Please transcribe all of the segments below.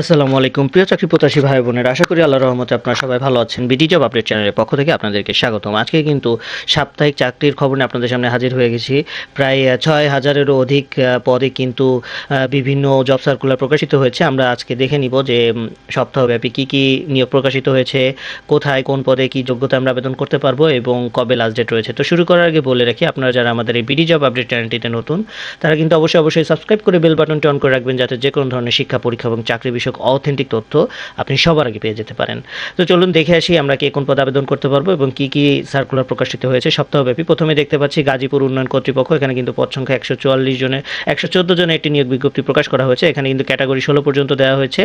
আসসালামু আলাইকুম। প্রিয় চাকরি প্রত্যাশী ভাই বোনের, আশা করি আল্লাহ রহমতে আপনারা সবাই ভালো আছেন। বিডি জব আপডেট চ্যানেলের পক্ষ থেকে আপনাদেরকে স্বাগতম। আজকে কিন্তু সাপ্তাহিক চাকরির খবর নিয়ে আপনাদের সামনে হাজির হয়ে গেছি। প্রায় ছয় হাজারেরও অধিক পদে কিন্তু বিভিন্ন জব সার্কুলার প্রকাশিত হয়েছে। আমরা আজকে দেখে নিব যে সপ্তাহব্যাপী কী কী নিয়োগ প্রকাশিত হয়েছে, কোথায়, কোন পদে কী যোগ্যতা আমরা আবেদন করতে পারব এবং কবে লাস্ট ডেট রয়েছে। তো শুরু করার আগে বলে রাখি, আপনারা যারা আমাদের এই বিডি জব আপডেট চ্যানেলটিতে নতুন, তারা কিন্তু অবশ্যই অবশ্যই সাবস্ক্রাইব করে বেল বাটনটি অন করে রাখবেন, যাতে যে কোনো ধরনের শিক্ষা, পরীক্ষা এবং চাকরি বিষয়ক অথেন্টিক তথ্য আপনি সবার আগে পেয়ে যেতে পারেন। তো চলুন দেখে আসি আমরা কে কোন পদে আবেদন করতে পারব এবং কি কি সার্কুলার প্রকাশিত হয়েছে। সপ্তাহব্যাপী প্রথমে দেখতে পাচ্ছি গাজীপুর উন্নয়ন কর্তৃপক্ষ, এখানে কিন্তু পদ সংখ্যা একশো চুয়াল্লিশ জনের, একশো চোদ্দ জনের একটি নিয়োগ বিজ্ঞপ্তি প্রকাশ করা হয়েছে। এখানে কিন্তু ক্যাটাগরি ষোলো পর্যন্ত দেওয়া হয়েছে।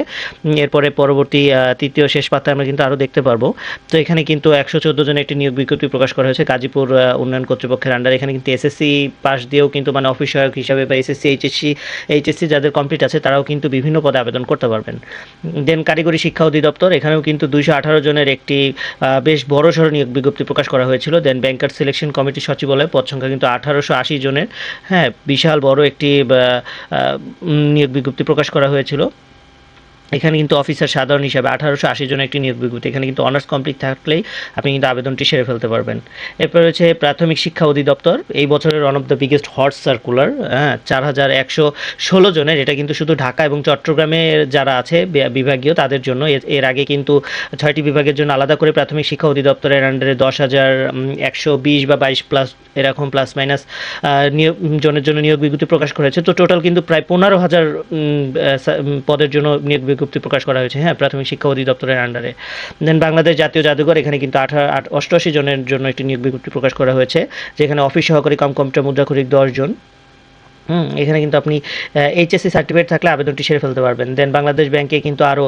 এরপরে পরবর্তী তৃতীয় শেষ পাতায় আমরা কিন্তু আরও দেখতে পারব। তো এখানে কিন্তু একশো চোদ্দ জনের একটি নিয়োগ বিজ্ঞপ্তি প্রকাশ করা হয়েছে গাজীপুর উন্নয়ন কর্তৃপক্ষের আন্ডার এখানে কিন্তু এসএসসি পাস দিয়েও কিন্তু মানে অফিস সহায়ক হিসাবে বা এসএসসি এইচএসসি এইচএসসি যাদের কমপ্লিট আছে, তারাও কিন্তু বিভিন্ন পদে আবেদন করতে পারবেন। দেন কারিগরি শিক্ষা অধিদপ্তর, এখানেও কিন্তু দুইশো আঠারো জনের একটি বেশ বড় সড়ো নিয়োগ বিজ্ঞপ্তি প্রকাশ করা হয়েছিল। দেন ব্যাংকার সিলেকশন কমিটি সচিবালয়ে, পদ সংখ্যা কিন্তু আঠারোশো আশি জনের। হ্যাঁ বিশাল বড় একটি নিয়োগ বিজ্ঞপ্তি প্রকাশ করা হয়েছিল। এখানে কিন্তু অফিসার সাধারণ হিসাবে আঠারোশো আশি জন একটি নিয়োগ বিজ্ঞপ্তি। এখানে কিন্তু অনার্স কমপ্লিট থাকলেই আপনি কিন্তু আবেদনটি সেরে ফেলতে পারবেন। এরপর রয়েছে প্রাথমিক শিক্ষা অধিদপ্তর। এই বছরের one of the biggest hot circular হ্যাঁ চার হাজার একশো ষোলো জনের। এটা কিন্তু শুধু ঢাকা এবং চট্টগ্রামে যারা আছে বিভাগীয়, তাদের জন্য। এর- আগে কিন্তু ছয়টি বিভাগের জন্য আলাদা করে প্রাথমিক শিক্ষা অধিদপ্তরের আন্ডারে দশ হাজার একশো বিশ বা বাইশ প্লাস এরকম প্লাস মাইনাস নিয়োগ, জনের জন্য নিয়োগ বিজ্ঞপ্তি প্রকাশ করেছে। তো টোটাল কিন্তু প্রায় পনেরো হাজার পদের জন্য নিয়োগ বিজ্ঞপ্তি প্রকাশ করা হয়েছে। হ্যাঁ প্রাথমিক শিক্ষা অধিদপ্তরের আন্ডারে দেন বাংলাদেশ জাতীয় জাদুঘর, এখানে কিন্তু আট, অষ্টআশি জনের জন্য একটি নিয়োগ বিজ্ঞপ্তি প্রকাশ করা হয়েছে, যেখানে অফিস সহকারী কম কম্পিউটার মুদ্রাক্ষরিক দশ জন। হুম, এখানে কিন্তু আপনি এইচএসসি সার্টিফিকেট থাকলে আবেদনটি সেরে ফেলতে পারবেন। দেন বাংলাদেশ ব্যাংকে কিন্তু আরও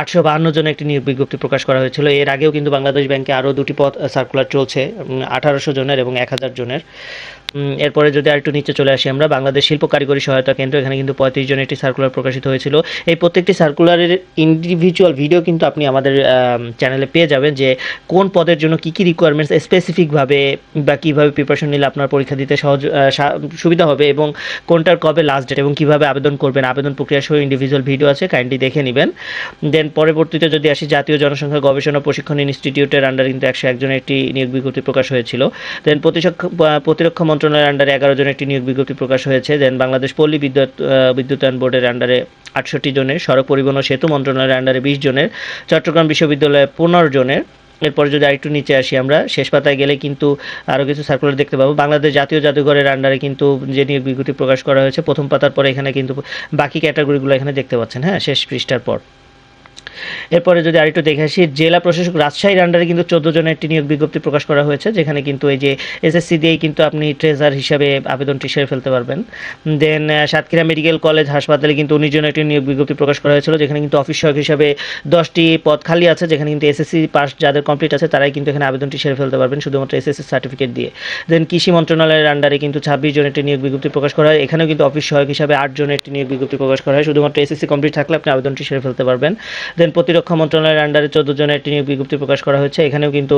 আটশো বাহান্ন জন একটি নিয়োগ বিজ্ঞপ্তি প্রকাশ করা হয়েছিল। এর আগেও কিন্তু বাংলাদেশ ব্যাংকে আরও দুটি পদ সার্কুলার চলছে আঠারোশো জনের এবং এক হাজার জনের। এরপরে যদি আরেকটু নিচে চলে আসি আমরা, বাংলাদেশ শিল্প কারিগরি সহায়তা কেন্দ্র, এখানে কিন্তু পঁয়ত্রিশ জনের একটি সার্কুলার প্রকাশিত হয়েছিল। এই প্রত্যেকটি সার্কুলারের ইন্ডিভিজুয়াল ভিডিও কিন্তু আপনি আমাদের চ্যানেলে পেয়ে যাবেন যে কোন পদের জন্য কী কী রিকোয়ারমেন্টস স্পেসিফিকভাবে বা কীভাবে প্রিপারেশন নিলে আপনার পরীক্ষা দিতে সহজ সুবিধা হবে এবং কোনটার কবে লাস্ট ডেট এবং কীভাবে আবেদন করবেন, আবেদন প্রক্রিয়া সহ ইন্ডিভিজুয়াল ভিডিও আছে কাইন্ডলি দেখে নেবেন। দেন পরবর্তীতে যদি আসি, জাতীয় জনসংখ্যা গবেষণা প্রশিক্ষণ ইনস্টিটিউটের আন্ডার কিন্তু একশো একজনের একটি নিয়োগ বিজ্ঞপ্তি প্রকাশ হয়েছিল। দেন প্রতিরক্ষা মন্ত্রণালয়ের আন্ডারে এগারো জনের একটি নিয়োগ বিজ্ঞপ্তি প্রকাশ হয়েছে। দেন বাংলাদেশ পল্লী বিদ্যুৎ বিদ্যুতায়ন বোর্ডের আন্ডারে আটষট্টি জনের, সড়ক পরিবহন ও সেতু মন্ত্রণালয়ের আন্ডারে বিশ জনের, চট্টগ্রাম বিশ্ববিদ্যালয়ে পনেরো জনের এরপর যদি আরেকটু নিচে আসি আমরা, শেষ পাতায় গেলে কিন্তু আরও কিছু সার্কুলার দেখতে পাবো। বাংলাদেশ জাতীয় জাদুঘরের আন্ডারে কিন্তু যে নিয়ে বিজ্ঞপ্তি প্রকাশ করা হয়েছে, প্রথম পাতার পরে এখানে কিন্তু বাকি ক্যাটাগরিগুলো এখানে দেখতে পাচ্ছেন। হ্যাঁ শেষ পৃষ্ঠার পর। এরপরে যদি আরেকটু দেখে আসি, জেলা প্রশাসক রাজশাহীর আন্ডারে কিন্তু চোদ্দ জনের একটি নিয়োগ বিজ্ঞপ্তি প্রকাশ করা হয়েছে, যেখানে কিন্তু এই যে এসএসসি দিয়েই কিন্তু আপনি ট্রেজার হিসাবে আবেদনটি সেরে ফেলতে পারবেন। দেন সাতক্ষীরা মেডিকেল কলেজ হাসপাতালে কিন্তু উনিশ জনের একটি নিয়োগ বিজ্ঞপ্তি প্রকাশ করা হয়েছিল, যেখানে কিন্তু অফিস সহায়ক হিসাবে দশটি পদ খালি আছে, যেখানে কিন্তু এসএসসি পাস যাদের কমপ্লিট আছে, তারাই কিন্তু এখানে আবেদনটি সেরে ফেলতে পারবেন, শুধুমাত্র এসএসসি সার্টিফিকেট দিয়ে। দেন কৃষি মন্ত্রণালয়ের আন্ডারে কিন্তু ছাব্বিশ জনের একটি নিয়োগ বিজ্ঞপ্তি প্রকাশ করা হয়, এখানেও কিন্তু অফিস সহায়ক হিসাবে আট জনের একটি নিয়োগ বিজ্ঞপ্তি প্রকাশ করা হয়, শুধুমাত্র এসএসসি কমপ্লিট থাকলে আপনি আবেদনটি সেরে ফেলতে পারবেন। দেন প্রতিরক্ষা মন্ত্রণালয়ের আন্ডারে চোদ্দ জনের একটি নিয়োগ বিজ্ঞপ্তি প্রকাশ করা হয়েছে। এখানেও কিন্তু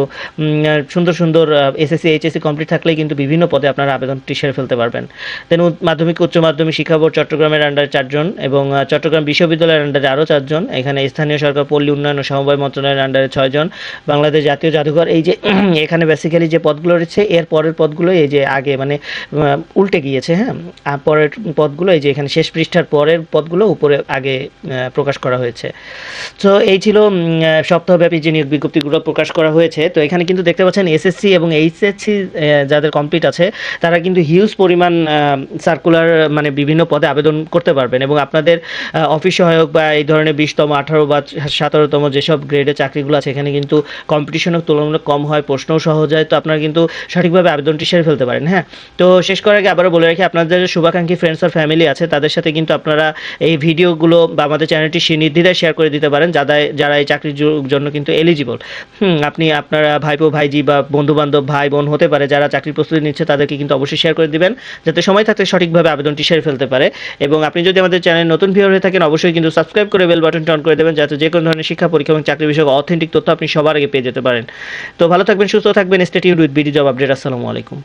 সুন্দর সুন্দর এসএসসি এইচএসসি কমপ্লিট থাকলেই কিন্তু বিভিন্ন পদে আপনারা আবেদনটি সেরে ফেলতে পারবেন। দেন মাধ্যমিক, উচ্চ মাধ্যমিক শিক্ষা বোর্ড চট্টগ্রামের আন্ডারে চারজন এবং চট্টগ্রাম বিশ্ববিদ্যালয়ের আন্ডারে আরও চারজন এখানে স্থানীয় সরকার, পল্লী উন্নয়ন ও সমবায় মন্ত্রণালয়ের আন্ডারে ছয়জন বাংলাদেশ জাতীয় জাদুঘর, এই যে, এখানে বেসিক্যালি যে পদগুলো রয়েছে, এর পরের পদগুলো এই যে আগে মানে উল্টে গিয়েছে হ্যাঁ? পরের পদগুলো এই যে এখানে শেষ পৃষ্ঠার পরের পদগুলো উপরে আগে প্রকাশ করা হয়েছে। তো এই ছিল সপ্তাহব্যাপী যে নিয়োগ বিজ্ঞপ্তিগুলো প্রকাশ করা হয়েছে, তো এখানে কিন্তু দেখতে পাচ্ছেন এসএসসি এবং এইচএসসি যাদের কমপ্লিট আছে, তারা কিন্তু হিউজ পরিমাণ সার্কুলার মানে বিভিন্ন পদে আবেদন করতে পারবেন এবং আপনাদের অফিস সহায়ক বা এই ধরনের বিশতম, আঠারো বা সতেরোতম যেসব গ্রেডের চাকরিগুলো আছে, এখানে কিন্তু কম্পিটিশনও তুলনামূলক কম হয়, প্রশ্নও সহজ হয়, তো আপনারা কিন্তু সঠিকভাবে আবেদনটি সেরে ফেলতে পারেন হ্যাঁ? তো শেষ করার আগে আবারও বলে রাখি, আপনাদের শুভাকাঙ্ক্ষী ফ্রেন্ডস আর ফ্যামিলি আছে, তাদের সাথে কিন্তু আপনারা এই ভিডিওগুলো বা আমাদের চ্যানেলটি নির্দ্বিধায় শেয়ার করে দিতে পারেন যারা যারা এই চাকরির জন্য কিন্তু এলিজিবল আপনি আপনারা ভাইপো, ভাইজি বা বন্ধু বান্ধব ভাই বোন হতে পারে যারা চাকরির প্রস্তুতি নিচ্ছে, তাদেরকে কিন্তু অবশ্যই শেয়ার করে দিবেন, যাতে সময় থাকতে সঠিকভাবে আবেদনটি সেরে ফেলতে পারে। এবং আপনি যদি আমাদের চ্যানেল নতুন ভিউর হয়ে থাকেন, অবশ্যই কিন্তু সাবস্ক্রাইব করে বেল বাটনটি অন করে দেবেন, যাতে যে কোনো ধরনের শিক্ষা পরীক্ষা এবং চাকরি বিষয়ক অথেন্টিক তথ্য আপনি সবার আগে পেয়ে যেতে পারেন। তো ভালো থাকবেন, সুস্থ থাকবেন stay tuned with BD job update আসসালামু আলাইকুম।